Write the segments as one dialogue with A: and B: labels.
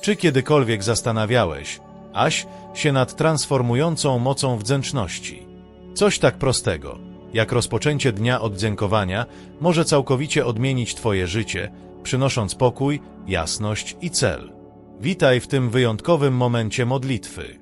A: Czy kiedykolwiek zastanawiałeś, Aś, się nad transformującą mocą wdzięczności? Coś tak prostego, jak rozpoczęcie dnia od dziękowania, może całkowicie odmienić Twoje życie, przynosząc pokój, jasność i cel. Witaj w tym wyjątkowym momencie modlitwy.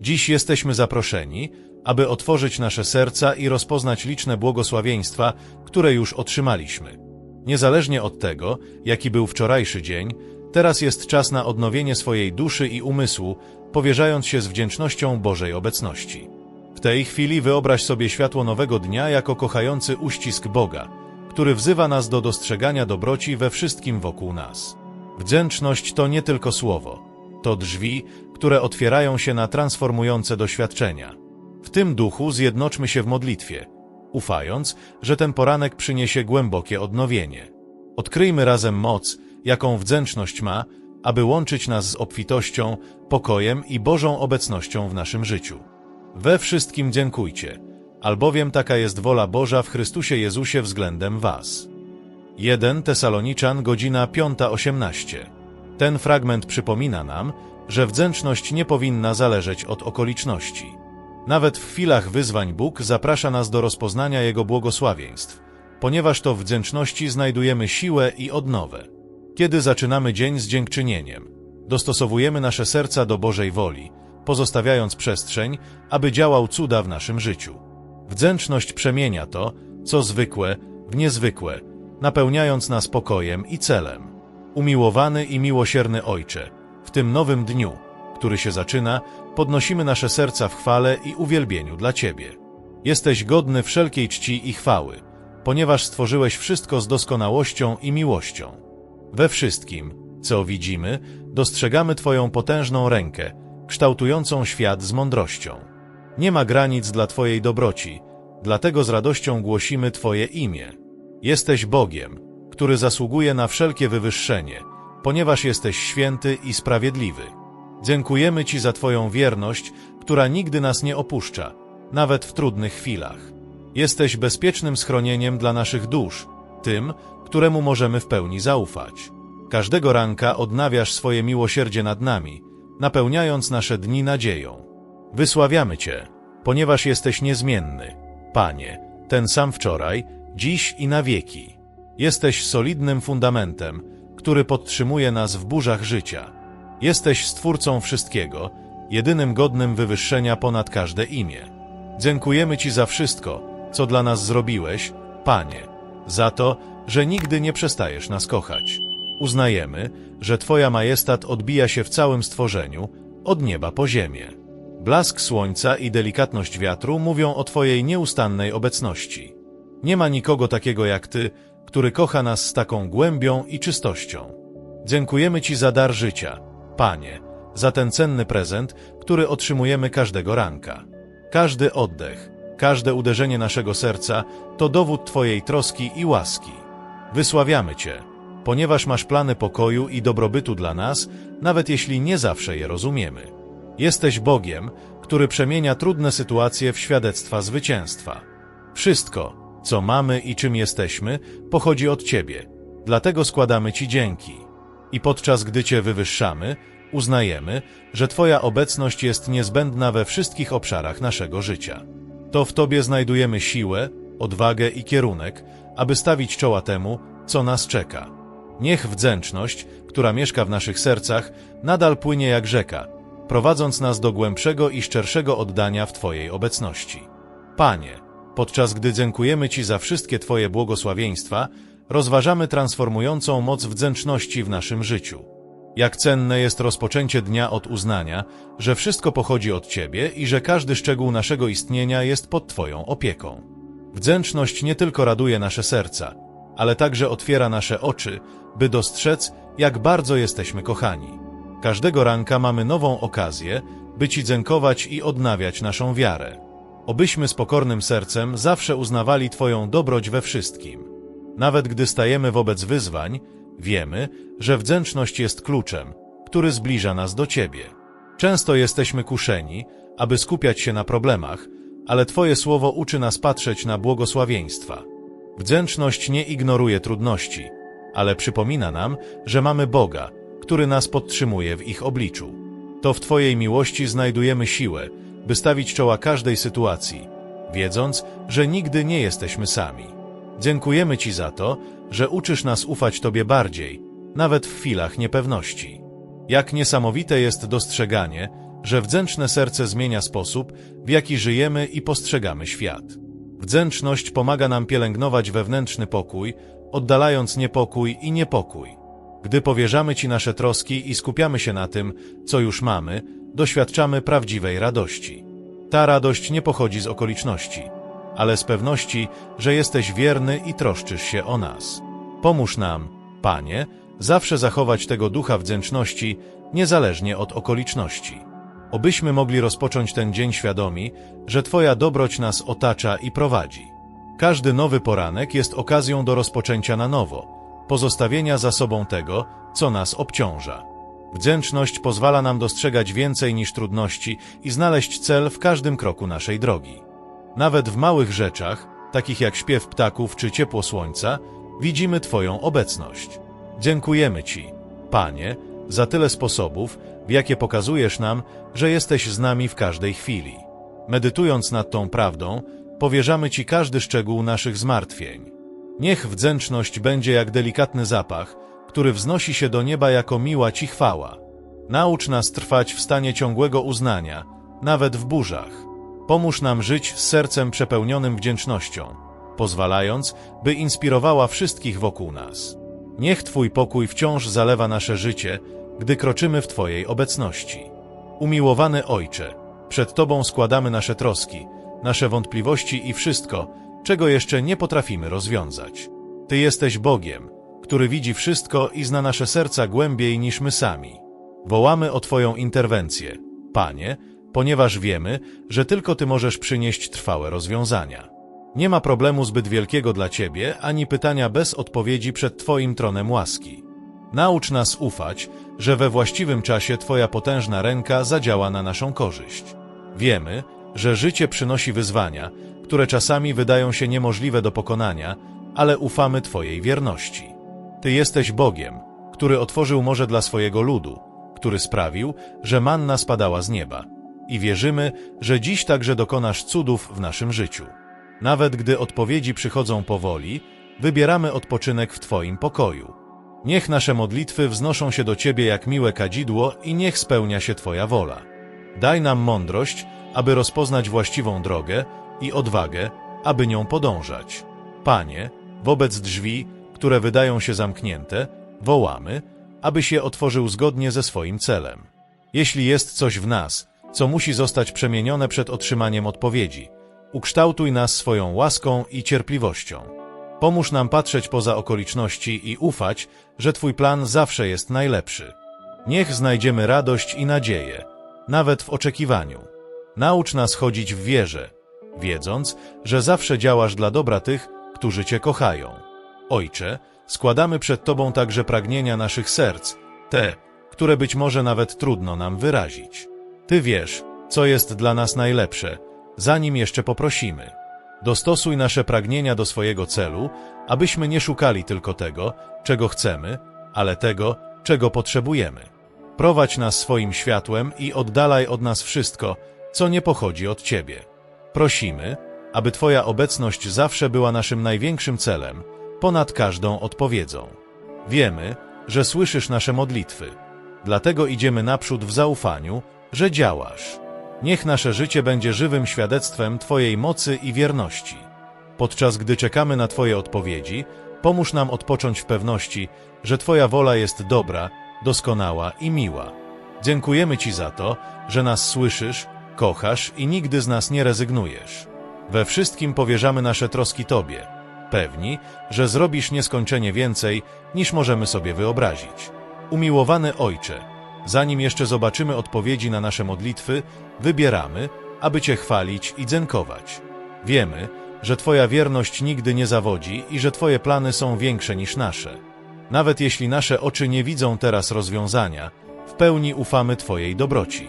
A: Dziś jesteśmy zaproszeni, aby otworzyć nasze serca i rozpoznać liczne błogosławieństwa, które już otrzymaliśmy. Niezależnie od tego, jaki był wczorajszy dzień, teraz jest czas na odnowienie swojej duszy i umysłu, powierzając się z wdzięcznością Bożej obecności. W tej chwili wyobraź sobie światło nowego dnia jako kochający uścisk Boga, który wzywa nas do dostrzegania dobroci we wszystkim wokół nas. Wdzięczność to nie tylko słowo, to drzwi, które otwierają się na transformujące doświadczenia. W tym duchu zjednoczmy się w modlitwie, ufając, że ten poranek przyniesie głębokie odnowienie. Odkryjmy razem moc, jaką wdzięczność ma, aby łączyć nas z obfitością, pokojem i Bożą obecnością w naszym życiu. We wszystkim dziękujcie, albowiem taka jest wola Boża w Chrystusie Jezusie względem was. 1 Tesaloniczan, godzina 5.18. Ten fragment przypomina nam, że wdzięczność nie powinna zależeć od okoliczności. Nawet w chwilach wyzwań Bóg zaprasza nas do rozpoznania Jego błogosławieństw, ponieważ to w wdzięczności znajdujemy siłę i odnowę. Kiedy zaczynamy dzień z dziękczynieniem, dostosowujemy nasze serca do Bożej woli, pozostawiając przestrzeń, aby działał cuda w naszym życiu. Wdzięczność przemienia to, co zwykłe, w niezwykłe, napełniając nas pokojem i celem. Umiłowany i miłosierny Ojcze, w tym nowym dniu, który się zaczyna, podnosimy nasze serca w chwale i uwielbieniu dla Ciebie. Jesteś godny wszelkiej czci i chwały, ponieważ stworzyłeś wszystko z doskonałością i miłością. We wszystkim, co widzimy, dostrzegamy Twoją potężną rękę, kształtującą świat z mądrością. Nie ma granic dla Twojej dobroci, dlatego z radością głosimy Twoje imię. Jesteś Bogiem, który zasługuje na wszelkie wywyższenie, ponieważ jesteś święty i sprawiedliwy. Dziękujemy Ci za Twoją wierność, która nigdy nas nie opuszcza, nawet w trudnych chwilach. Jesteś bezpiecznym schronieniem dla naszych dusz, tym, któremu możemy w pełni zaufać. Każdego ranka odnawiasz swoje miłosierdzie nad nami, napełniając nasze dni nadzieją. Wysławiamy Cię, ponieważ jesteś niezmienny, Panie, ten sam wczoraj, dziś i na wieki. Jesteś solidnym fundamentem, który podtrzymuje nas w burzach życia. Jesteś Stwórcą wszystkiego, jedynym godnym wywyższenia ponad każde imię. Dziękujemy Ci za wszystko, co dla nas zrobiłeś, Panie, za to, że nigdy nie przestajesz nas kochać. Uznajemy, że Twoja majestat odbija się w całym stworzeniu, od nieba po ziemię. Blask słońca i delikatność wiatru mówią o Twojej nieustannej obecności. Nie ma nikogo takiego jak Ty, który kocha nas z taką głębią i czystością. Dziękujemy Ci za dar życia, Panie, za ten cenny prezent, który otrzymujemy każdego ranka. Każdy oddech, każde uderzenie naszego serca to dowód Twojej troski i łaski. Wysławiamy Cię, ponieważ masz plany pokoju i dobrobytu dla nas, nawet jeśli nie zawsze je rozumiemy. Jesteś Bogiem, który przemienia trudne sytuacje w świadectwa zwycięstwa. Wszystko, co mamy i czym jesteśmy, pochodzi od Ciebie, dlatego składamy Ci dzięki. I podczas gdy Cię wywyższamy, uznajemy, że Twoja obecność jest niezbędna we wszystkich obszarach naszego życia. To w Tobie znajdujemy siłę, odwagę i kierunek, aby stawić czoła temu, co nas czeka. Niech wdzięczność, która mieszka w naszych sercach, nadal płynie jak rzeka, prowadząc nas do głębszego i szczerszego oddania w Twojej obecności. Panie, podczas gdy dziękujemy Ci za wszystkie Twoje błogosławieństwa, rozważamy transformującą moc wdzięczności w naszym życiu. Jak cenne jest rozpoczęcie dnia od uznania, że wszystko pochodzi od Ciebie i że każdy szczegół naszego istnienia jest pod Twoją opieką. Wdzięczność nie tylko raduje nasze serca, ale także otwiera nasze oczy, by dostrzec, jak bardzo jesteśmy kochani. Każdego ranka mamy nową okazję, by Ci dziękować i odnawiać naszą wiarę. Obyśmy z pokornym sercem zawsze uznawali Twoją dobroć we wszystkim. Nawet gdy stajemy wobec wyzwań, wiemy, że wdzięczność jest kluczem, który zbliża nas do Ciebie. Często jesteśmy kuszeni, aby skupiać się na problemach, ale Twoje słowo uczy nas patrzeć na błogosławieństwa. Wdzięczność nie ignoruje trudności, ale przypomina nam, że mamy Boga, który nas podtrzymuje w ich obliczu. To w Twojej miłości znajdujemy siłę, by stawić czoła każdej sytuacji, wiedząc, że nigdy nie jesteśmy sami. Dziękujemy Ci za to, że uczysz nas ufać Tobie bardziej, nawet w chwilach niepewności. Jak niesamowite jest dostrzeganie, że wdzięczne serce zmienia sposób, w jaki żyjemy i postrzegamy świat. Wdzięczność pomaga nam pielęgnować wewnętrzny pokój, oddalając niepokój i niepokój. Gdy powierzamy Ci nasze troski i skupiamy się na tym, co już mamy, doświadczamy prawdziwej radości. Ta radość nie pochodzi z okoliczności, ale z pewności, że jesteś wierny i troszczysz się o nas. Pomóż nam, Panie, zawsze zachować tego ducha wdzięczności, niezależnie od okoliczności. Obyśmy mogli rozpocząć ten dzień świadomi, że Twoja dobroć nas otacza i prowadzi. Każdy nowy poranek jest okazją do rozpoczęcia na nowo, pozostawienia za sobą tego, co nas obciąża. Wdzięczność pozwala nam dostrzegać więcej niż trudności i znaleźć cel w każdym kroku naszej drogi. Nawet w małych rzeczach, takich jak śpiew ptaków czy ciepło słońca, widzimy Twoją obecność. Dziękujemy Ci, Panie, za tyle sposobów, w jakie pokazujesz nam, że jesteś z nami w każdej chwili. Medytując nad tą prawdą, powierzamy Ci każdy szczegół naszych zmartwień. Niech wdzięczność będzie jak delikatny zapach, który wznosi się do nieba jako miła Ci chwała. Naucz nas trwać w stanie ciągłego uznania, nawet w burzach. Pomóż nam żyć z sercem przepełnionym wdzięcznością, pozwalając, by inspirowała wszystkich wokół nas. Niech Twój pokój wciąż zalewa nasze życie, gdy kroczymy w Twojej obecności. Umiłowany Ojcze, przed Tobą składamy nasze troski, nasze wątpliwości i wszystko, czego jeszcze nie potrafimy rozwiązać. Ty jesteś Bogiem, który widzi wszystko i zna nasze serca głębiej niż my sami. Wołamy o Twoją interwencję, Panie, ponieważ wiemy, że tylko Ty możesz przynieść trwałe rozwiązania. Nie ma problemu zbyt wielkiego dla Ciebie, ani pytania bez odpowiedzi przed Twoim tronem łaski. Naucz nas ufać, że we właściwym czasie Twoja potężna ręka zadziała na naszą korzyść. Wiemy, że życie przynosi wyzwania, które czasami wydają się niemożliwe do pokonania, ale ufamy Twojej wierności. Ty jesteś Bogiem, który otworzył morze dla swojego ludu, który sprawił, że manna spadała z nieba. I wierzymy, że dziś także dokonasz cudów w naszym życiu. Nawet gdy odpowiedzi przychodzą powoli, wybieramy odpoczynek w Twoim pokoju. Niech nasze modlitwy wznoszą się do Ciebie jak miłe kadzidło i niech spełnia się Twoja wola. Daj nam mądrość, aby rozpoznać właściwą drogę i odwagę, aby nią podążać. Panie, wobec drzwi, które wydają się zamknięte, wołamy, abyś je otworzył zgodnie ze swoim celem. Jeśli jest coś w nas, co musi zostać przemienione przed otrzymaniem odpowiedzi, ukształtuj nas swoją łaską i cierpliwością. Pomóż nam patrzeć poza okoliczności i ufać, że Twój plan zawsze jest najlepszy. Niech znajdziemy radość i nadzieję, nawet w oczekiwaniu. Naucz nas chodzić w wierze, wiedząc, że zawsze działasz dla dobra tych, którzy Cię kochają. Ojcze, składamy przed Tobą także pragnienia naszych serc, te, które być może nawet trudno nam wyrazić. Ty wiesz, co jest dla nas najlepsze, zanim jeszcze poprosimy. Dostosuj nasze pragnienia do swojego celu, abyśmy nie szukali tylko tego, czego chcemy, ale tego, czego potrzebujemy. Prowadź nas swoim światłem i oddalaj od nas wszystko, co nie pochodzi od Ciebie. Prosimy, aby Twoja obecność zawsze była naszym największym celem, ponad każdą odpowiedzą. Wiemy, że słyszysz nasze modlitwy, dlatego idziemy naprzód w zaufaniu, że działasz. Niech nasze życie będzie żywym świadectwem Twojej mocy i wierności. Podczas gdy czekamy na Twoje odpowiedzi, pomóż nam odpocząć w pewności, że Twoja wola jest dobra, doskonała i miła. Dziękujemy Ci za to, że nas słyszysz, kochasz i nigdy z nas nie rezygnujesz. We wszystkim powierzamy nasze troski Tobie, pewni, że zrobisz nieskończenie więcej, niż możemy sobie wyobrazić. Umiłowany Ojcze, zanim jeszcze zobaczymy odpowiedzi na nasze modlitwy, wybieramy, aby Cię chwalić i dziękować. Wiemy, że Twoja wierność nigdy nie zawodzi i że Twoje plany są większe niż nasze. Nawet jeśli nasze oczy nie widzą teraz rozwiązania, w pełni ufamy Twojej dobroci.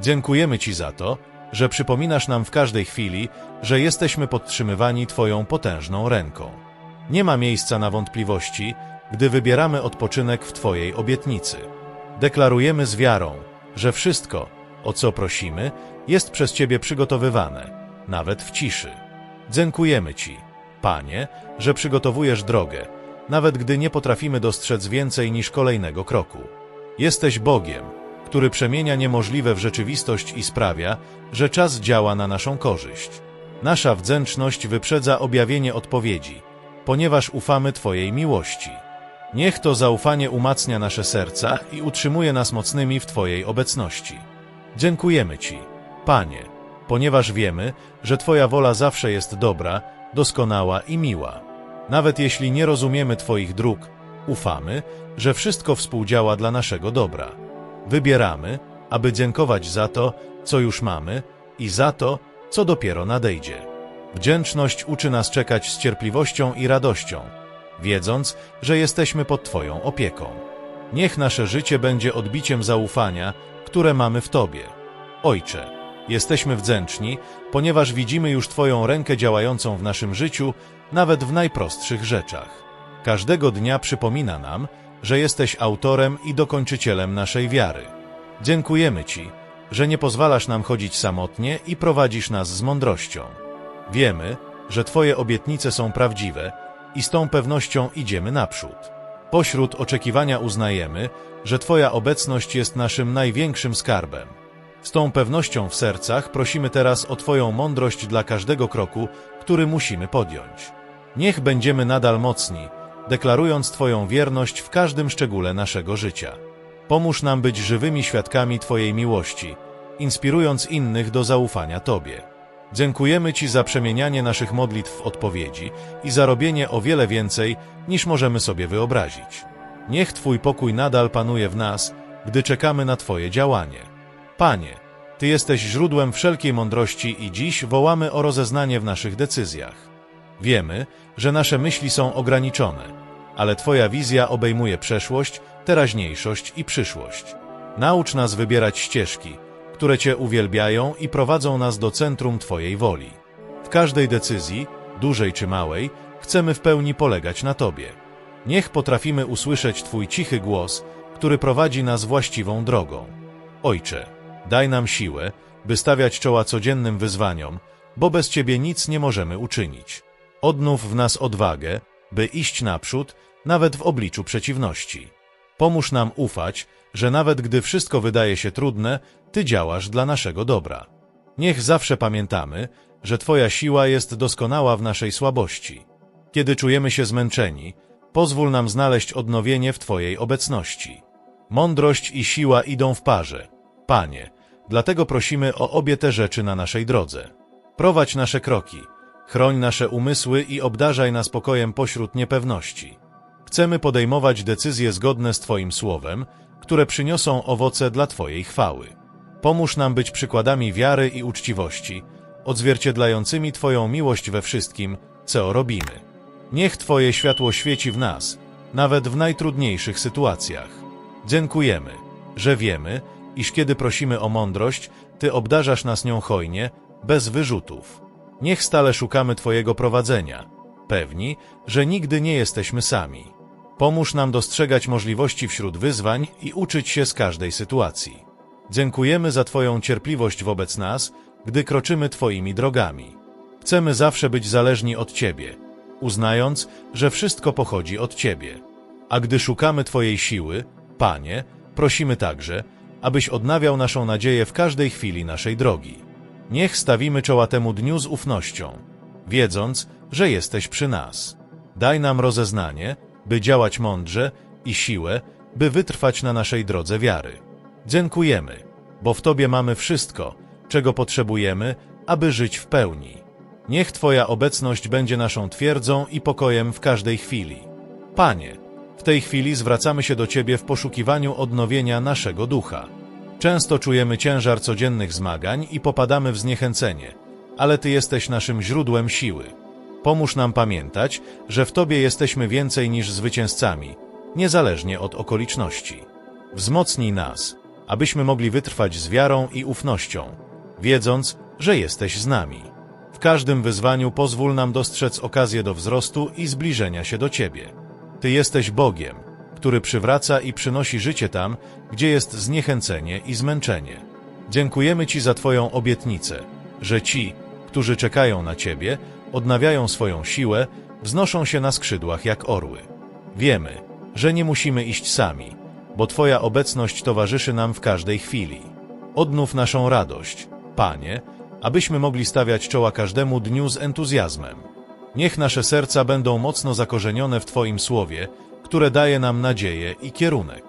A: Dziękujemy Ci za to, że przypominasz nam w każdej chwili, że jesteśmy podtrzymywani Twoją potężną ręką. Nie ma miejsca na wątpliwości, gdy wybieramy odpoczynek w Twojej obietnicy. Deklarujemy z wiarą, że wszystko, o co prosimy, jest przez Ciebie przygotowywane, nawet w ciszy. Dziękujemy Ci, Panie, że przygotowujesz drogę, nawet gdy nie potrafimy dostrzec więcej niż kolejnego kroku. Jesteś Bogiem, który przemienia niemożliwe w rzeczywistość i sprawia, że czas działa na naszą korzyść. Nasza wdzięczność wyprzedza objawienie odpowiedzi, ponieważ ufamy Twojej miłości. Niech to zaufanie umacnia nasze serca i utrzymuje nas mocnymi w Twojej obecności. Dziękujemy Ci, Panie, ponieważ wiemy, że Twoja wola zawsze jest dobra, doskonała i miła. Nawet jeśli nie rozumiemy Twoich dróg, ufamy, że wszystko współdziała dla naszego dobra. Wybieramy, aby dziękować za to, co już mamy i za to, co dopiero nadejdzie. Wdzięczność uczy nas czekać z cierpliwością i radością, wiedząc, że jesteśmy pod Twoją opieką. Niech nasze życie będzie odbiciem zaufania, które mamy w Tobie. Ojcze, jesteśmy wdzięczni, ponieważ widzimy już Twoją rękę działającą w naszym życiu, nawet w najprostszych rzeczach. Każdego dnia przypomina nam, że jesteś autorem i dokończycielem naszej wiary. Dziękujemy Ci, że nie pozwalasz nam chodzić samotnie i prowadzisz nas z mądrością. Wiemy, że Twoje obietnice są prawdziwe i z tą pewnością idziemy naprzód. Pośród oczekiwania uznajemy, że Twoja obecność jest naszym największym skarbem. Z tą pewnością w sercach prosimy teraz o Twoją mądrość dla każdego kroku, który musimy podjąć. Niech będziemy nadal mocni, deklarując Twoją wierność w każdym szczególe naszego życia. Pomóż nam być żywymi świadkami Twojej miłości, inspirując innych do zaufania Tobie. Dziękujemy Ci za przemienianie naszych modlitw w odpowiedzi i za robienie o wiele więcej, niż możemy sobie wyobrazić. Niech Twój pokój nadal panuje w nas, gdy czekamy na Twoje działanie. Panie, Ty jesteś źródłem wszelkiej mądrości i dziś wołamy o rozeznanie w naszych decyzjach. Wiemy, że nasze myśli są ograniczone, ale Twoja wizja obejmuje przeszłość, teraźniejszość i przyszłość. Naucz nas wybierać ścieżki, które Cię uwielbiają i prowadzą nas do centrum Twojej woli. W każdej decyzji, dużej czy małej, chcemy w pełni polegać na Tobie. Niech potrafimy usłyszeć Twój cichy głos, który prowadzi nas właściwą drogą. Ojcze, daj nam siłę, by stawiać czoła codziennym wyzwaniom, bo bez Ciebie nic nie możemy uczynić. Odnów w nas odwagę, by iść naprzód, nawet w obliczu przeciwności. Pomóż nam ufać, że nawet gdy wszystko wydaje się trudne, Ty działasz dla naszego dobra. Niech zawsze pamiętamy, że Twoja siła jest doskonała w naszej słabości. Kiedy czujemy się zmęczeni, pozwól nam znaleźć odnowienie w Twojej obecności. Mądrość i siła idą w parze. Panie, dlatego prosimy o obie te rzeczy na naszej drodze. Prowadź nasze kroki, chroń nasze umysły i obdarzaj nas pokojem pośród niepewności. Chcemy podejmować decyzje zgodne z Twoim słowem, które przyniosą owoce dla Twojej chwały. Pomóż nam być przykładami wiary i uczciwości, odzwierciedlającymi Twoją miłość we wszystkim, co robimy. Niech Twoje światło świeci w nas, nawet w najtrudniejszych sytuacjach. Dziękujemy, że wiemy, iż kiedy prosimy o mądrość, Ty obdarzasz nas nią hojnie, bez wyrzutów. Niech stale szukamy Twojego prowadzenia, pewni, że nigdy nie jesteśmy sami. Pomóż nam dostrzegać możliwości wśród wyzwań i uczyć się z każdej sytuacji. Dziękujemy za Twoją cierpliwość wobec nas, gdy kroczymy Twoimi drogami. Chcemy zawsze być zależni od Ciebie, uznając, że wszystko pochodzi od Ciebie. A gdy szukamy Twojej siły, Panie, prosimy także, abyś odnawiał naszą nadzieję w każdej chwili naszej drogi. Niech stawimy czoła temu dniu z ufnością, wiedząc, że jesteś przy nas. Daj nam rozeznanie, by działać mądrze i siłę, by wytrwać na naszej drodze wiary. Dziękujemy, bo w Tobie mamy wszystko, czego potrzebujemy, aby żyć w pełni. Niech Twoja obecność będzie naszą twierdzą i pokojem w każdej chwili. Panie, w tej chwili zwracamy się do Ciebie w poszukiwaniu odnowienia naszego ducha. Często czujemy ciężar codziennych zmagań i popadamy w zniechęcenie, ale Ty jesteś naszym źródłem siły. Pomóż nam pamiętać, że w Tobie jesteśmy więcej niż zwycięzcami, niezależnie od okoliczności. Wzmocnij nas, abyśmy mogli wytrwać z wiarą i ufnością, wiedząc, że jesteś z nami. W każdym wyzwaniu pozwól nam dostrzec okazję do wzrostu i zbliżenia się do Ciebie. Ty jesteś Bogiem, który przywraca i przynosi życie tam, gdzie jest zniechęcenie i zmęczenie. Dziękujemy Ci za Twoją obietnicę, że ci, którzy czekają na Ciebie, odnawiają swoją siłę, wznoszą się na skrzydłach jak orły. Wiemy, że nie musimy iść sami, bo Twoja obecność towarzyszy nam w każdej chwili. Odnów naszą radość, Panie, abyśmy mogli stawiać czoła każdemu dniu z entuzjazmem. Niech nasze serca będą mocno zakorzenione w Twoim słowie, które daje nam nadzieję i kierunek.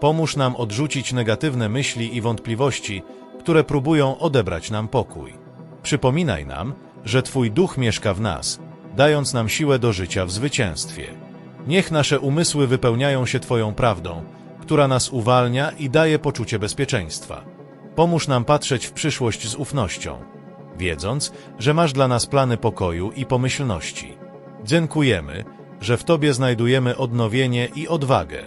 A: Pomóż nam odrzucić negatywne myśli i wątpliwości, które próbują odebrać nam pokój. Przypominaj nam, że Twój duch mieszka w nas, dając nam siłę do życia w zwycięstwie. Niech nasze umysły wypełniają się Twoją prawdą, która nas uwalnia i daje poczucie bezpieczeństwa. Pomóż nam patrzeć w przyszłość z ufnością, wiedząc, że masz dla nas plany pokoju i pomyślności. Dziękujemy, że w Tobie znajdujemy odnowienie i odwagę.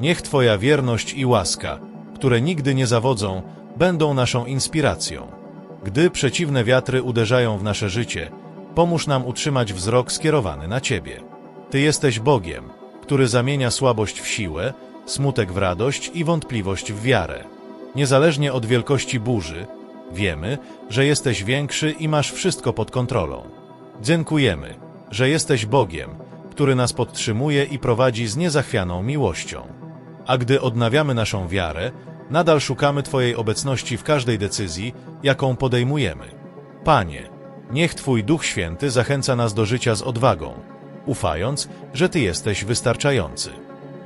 A: Niech Twoja wierność i łaska, które nigdy nie zawodzą, będą naszą inspiracją. Gdy przeciwne wiatry uderzają w nasze życie, pomóż nam utrzymać wzrok skierowany na Ciebie. Ty jesteś Bogiem, który zamienia słabość w siłę, smutek w radość i wątpliwość w wiarę. Niezależnie od wielkości burzy, wiemy, że jesteś większy i masz wszystko pod kontrolą. Dziękujemy, że jesteś Bogiem, który nas podtrzymuje i prowadzi z niezachwianą miłością. A gdy odnawiamy naszą wiarę, nadal szukamy Twojej obecności w każdej decyzji, jaką podejmujemy. Panie, niech Twój Duch Święty zachęca nas do życia z odwagą, ufając, że Ty jesteś wystarczający.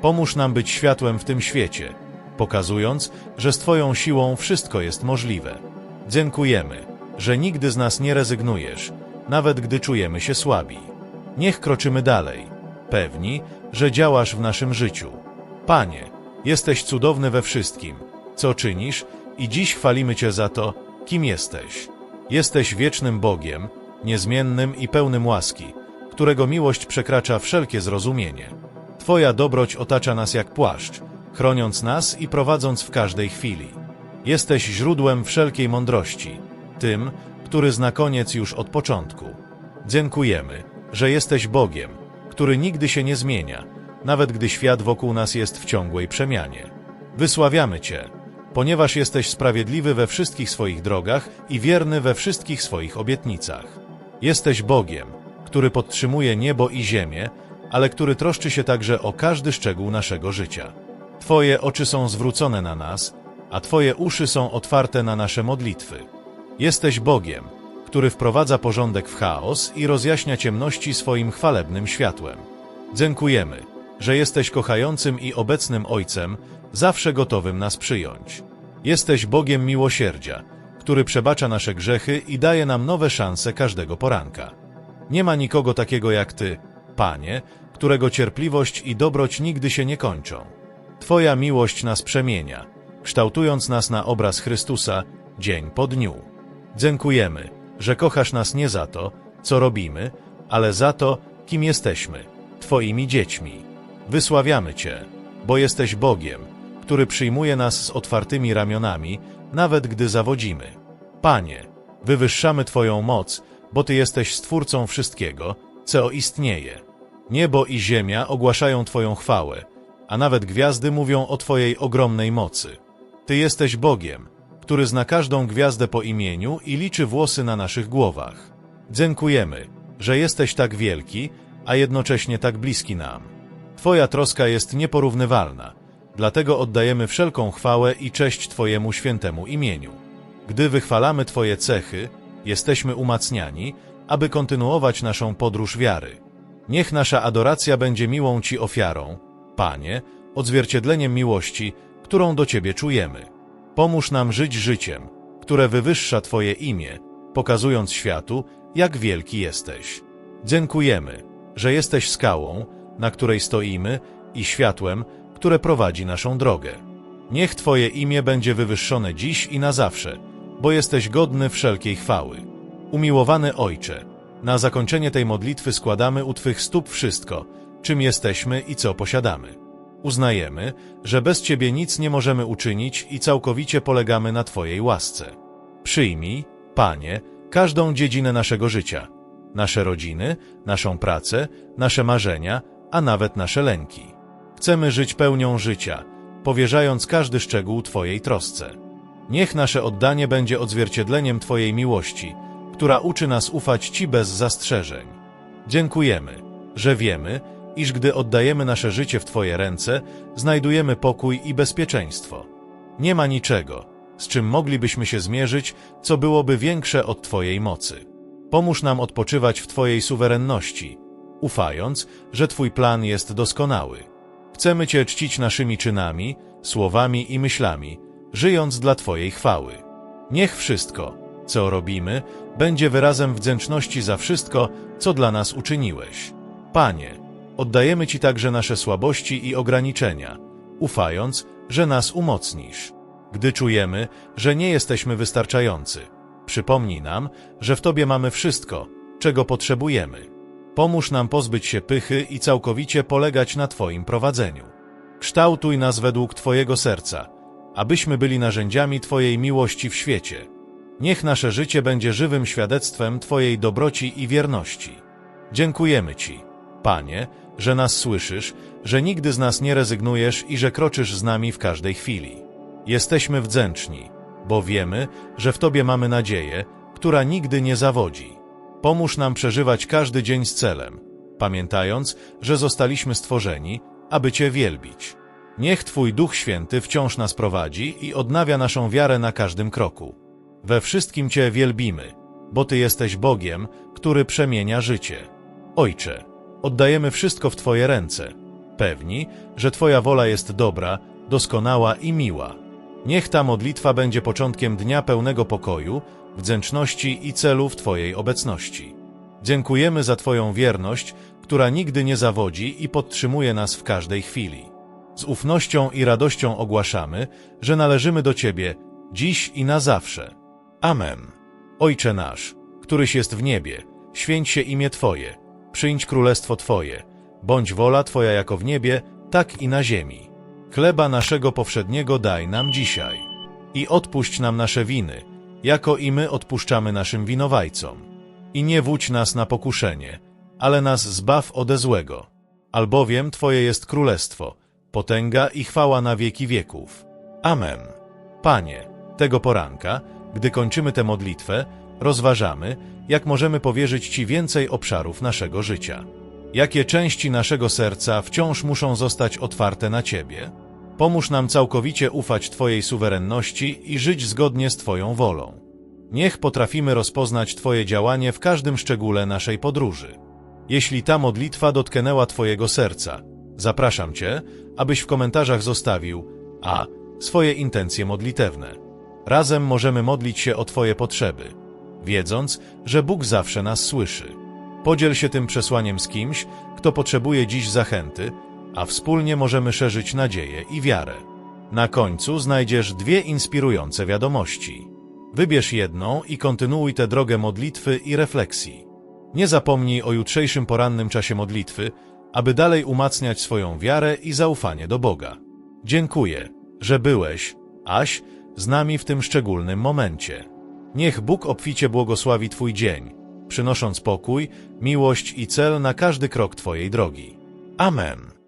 A: Pomóż nam być światłem w tym świecie, pokazując, że z Twoją siłą wszystko jest możliwe. Dziękujemy, że nigdy z nas nie rezygnujesz, nawet gdy czujemy się słabi. Niech kroczymy dalej, pewni, że działasz w naszym życiu. Panie, jesteś cudowny we wszystkim, co czynisz i dziś chwalimy Cię za to, kim jesteś. Jesteś wiecznym Bogiem, niezmiennym i pełnym łaski, którego miłość przekracza wszelkie zrozumienie. Twoja dobroć otacza nas jak płaszcz, chroniąc nas i prowadząc w każdej chwili. Jesteś źródłem wszelkiej mądrości, tym, który zna koniec już od początku. Dziękujemy, że jesteś Bogiem, który nigdy się nie zmienia, nawet gdy świat wokół nas jest w ciągłej przemianie. Wysławiamy Cię, ponieważ jesteś sprawiedliwy we wszystkich swoich drogach i wierny we wszystkich swoich obietnicach. Jesteś Bogiem, który podtrzymuje niebo i ziemię, ale który troszczy się także o każdy szczegół naszego życia. Twoje oczy są zwrócone na nas, a Twoje uszy są otwarte na nasze modlitwy. Jesteś Bogiem, który wprowadza porządek w chaos i rozjaśnia ciemności swoim chwalebnym światłem. Dziękujemy, że jesteś kochającym i obecnym Ojcem, zawsze gotowym nas przyjąć. Jesteś Bogiem miłosierdzia, który przebacza nasze grzechy i daje nam nowe szanse każdego poranka. Nie ma nikogo takiego jak Ty, Panie, którego cierpliwość i dobroć nigdy się nie kończą. Twoja miłość nas przemienia, kształtując nas na obraz Chrystusa dzień po dniu. Dziękujemy, że kochasz nas nie za to, co robimy, ale za to, kim jesteśmy, Twoimi dziećmi. Wysławiamy Cię, bo jesteś Bogiem, który przyjmuje nas z otwartymi ramionami, nawet gdy zawodzimy. Panie, wywyższamy Twoją moc, bo Ty jesteś Stwórcą wszystkiego, co istnieje. Niebo i ziemia ogłaszają Twoją chwałę, a nawet gwiazdy mówią o Twojej ogromnej mocy. Ty jesteś Bogiem, który zna każdą gwiazdę po imieniu i liczy włosy na naszych głowach. Dziękujemy, że jesteś tak wielki, a jednocześnie tak bliski nam. Twoja troska jest nieporównywalna, dlatego oddajemy wszelką chwałę i cześć Twojemu świętemu imieniu. Gdy wychwalamy Twoje cechy, jesteśmy umacniani, aby kontynuować naszą podróż wiary. Niech nasza adoracja będzie miłą Ci ofiarą, Panie, odzwierciedleniem miłości, którą do Ciebie czujemy. Pomóż nam żyć życiem, które wywyższa Twoje imię, pokazując światu, jak wielki jesteś. Dziękujemy, że jesteś skałą, na której stoimy i światłem, które prowadzi naszą drogę. Niech Twoje imię będzie wywyższone dziś i na zawsze, bo jesteś godny wszelkiej chwały. Umiłowany Ojcze, na zakończenie tej modlitwy składamy u Twych stóp wszystko, czym jesteśmy i co posiadamy. Uznajemy, że bez Ciebie nic nie możemy uczynić i całkowicie polegamy na Twojej łasce. Przyjmij, Panie, każdą dziedzinę naszego życia, nasze rodziny, naszą pracę, nasze marzenia, a nawet nasze lęki. Chcemy żyć pełnią życia, powierzając każdy szczegół Twojej trosce. Niech nasze oddanie będzie odzwierciedleniem Twojej miłości, która uczy nas ufać Ci bez zastrzeżeń. Dziękujemy, że wiemy, iż gdy oddajemy nasze życie w Twoje ręce, znajdujemy pokój i bezpieczeństwo. Nie ma niczego, z czym moglibyśmy się zmierzyć, co byłoby większe od Twojej mocy. Pomóż nam odpoczywać w Twojej suwerenności, ufając, że Twój plan jest doskonały. Chcemy Cię czcić naszymi czynami, słowami i myślami, żyjąc dla Twojej chwały. Niech wszystko, co robimy, będzie wyrazem wdzięczności za wszystko, co dla nas uczyniłeś. Panie, oddajemy Ci także nasze słabości i ograniczenia, ufając, że nas umocnisz. Gdy czujemy, że nie jesteśmy wystarczający, przypomnij nam, że w Tobie mamy wszystko, czego potrzebujemy. Pomóż nam pozbyć się pychy i całkowicie polegać na Twoim prowadzeniu. Kształtuj nas według Twojego serca, abyśmy byli narzędziami Twojej miłości w świecie. Niech nasze życie będzie żywym świadectwem Twojej dobroci i wierności. Dziękujemy Ci, Panie, że nas słyszysz, że nigdy z nas nie rezygnujesz i że kroczysz z nami w każdej chwili. Jesteśmy wdzięczni, bo wiemy, że w Tobie mamy nadzieję, która nigdy nie zawodzi. Pomóż nam przeżywać każdy dzień z celem, pamiętając, że zostaliśmy stworzeni, aby Cię wielbić. Niech Twój Duch Święty wciąż nas prowadzi i odnawia naszą wiarę na każdym kroku. We wszystkim Cię wielbimy, bo Ty jesteś Bogiem, który przemienia życie. Ojcze, oddajemy wszystko w Twoje ręce, pewni, że Twoja wola jest dobra, doskonała i miła. Niech ta modlitwa będzie początkiem dnia pełnego pokoju, wdzięczności i celów Twojej obecności. Dziękujemy za Twoją wierność, która nigdy nie zawodzi i podtrzymuje nas w każdej chwili. Z ufnością i radością ogłaszamy, że należymy do Ciebie dziś i na zawsze. Amen. Ojcze nasz, któryś jest w niebie, święć się imię Twoje, przyjdź królestwo Twoje, bądź wola Twoja jako w niebie, tak i na ziemi. Chleba naszego powszedniego daj nam dzisiaj i odpuść nam nasze winy, jako i my odpuszczamy naszym winowajcom. I nie wódź nas na pokuszenie, ale nas zbaw ode złego. Albowiem Twoje jest królestwo, potęga i chwała na wieki wieków. Amen. Panie, tego poranka, gdy kończymy tę modlitwę, rozważamy, jak możemy powierzyć Ci więcej obszarów naszego życia. Jakie części naszego serca wciąż muszą zostać otwarte na Ciebie? Pomóż nam całkowicie ufać Twojej suwerenności i żyć zgodnie z Twoją wolą. Niech potrafimy rozpoznać Twoje działanie w każdym szczególe naszej podróży. Jeśli ta modlitwa dotknęła Twojego serca, zapraszam Cię, abyś w komentarzach zostawił a. swoje intencje modlitewne. Razem możemy modlić się o Twoje potrzeby, wiedząc, że Bóg zawsze nas słyszy. Podziel się tym przesłaniem z kimś, kto potrzebuje dziś zachęty, a wspólnie możemy szerzyć nadzieję i wiarę. Na końcu znajdziesz dwie inspirujące wiadomości. Wybierz jedną i kontynuuj tę drogę modlitwy i refleksji. Nie zapomnij o jutrzejszym porannym czasie modlitwy, aby dalej umacniać swoją wiarę i zaufanie do Boga. Dziękuję, że byłeś, Aś, z nami w tym szczególnym momencie. Niech Bóg obficie błogosławi Twój dzień, przynosząc pokój, miłość i cel na każdy krok Twojej drogi. Amen.